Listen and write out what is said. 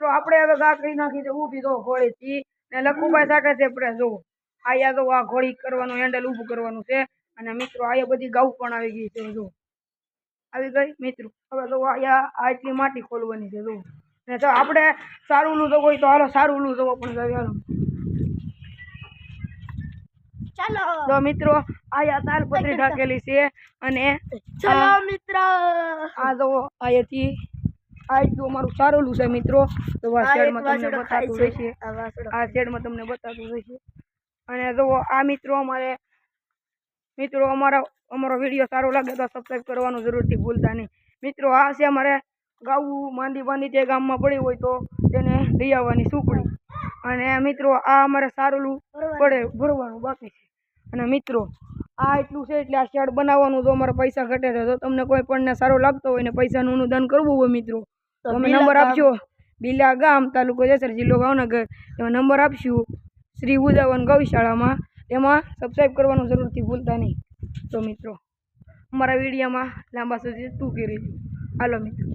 તો આપણે હવે કરી નાખી છે ઊભી તો ઘોડીથી ને લખુભાઈ સાથે છે આપણે જો. આયા તો આ ઘોડી કરવાનું હેન્ડલ ઊભું કરવાનું છે. અને મિત્રો આયા બધી ગાઉ પણ આવી ગઈ છે જો. આવી ગઈ મિત્રો? હવે તો આયા આ એટલી માટી ખોલવાની છે જો. ને જો આપણે સારું નું જોવું હોય તો હાલો સારું નું જોવો પણ જવી હાલો. ચાલો. તો મિત્રો આયા તાલપત્રી ઢાકેલી છે અને ચાલો મિત્ર. આ જો આયાથી આ એટલું અમારું સારું છે મિત્રો. તો આ શેડમાં તમને બતાતું રહેશે. આ શેડમાં તમને બતાતું રહેશે. અને જો આ મિત્રો અમારે મિત્રો અમારા અમારો વીડિયો સારો લાગે તો સબસ્ક્રાઈબ કરવાનું જરૂરથી ભૂલતા નહીં. મિત્રો આ છે અમારે ગાવું માંદી બાંધી જે ગામમાં પડી હોય તો તેને લઈ આવવાની સુકડી અને મિત્રો આ અમારે સારું પડે ભરવાનું બાકી છે. અને મિત્રો આ એટલું છે એટલે આ શેડ બનાવવાનું તો અમારે પૈસા ઘટે છે. તો તમને કોઈ પણને સારો લાગતો હોય ને પૈસાનું અનુદાન કરવું હોય મિત્રો તો અમે નંબર આપજો. બિલા ગામ તાલુકો જેસર જિલ્લો ભાવનગર. એમાં નંબર આપશું. શ્રી ઉદાવન ગૌશાળામાં. એમાં સબસ્ક્રાઈબ કરવાનું જરૂરથી ભૂલતા નહીં. તો મિત્રો અમારા વિડીયોમાં લાંબા સુધી ટૂંકી રહીશું હાલો મિત્રો.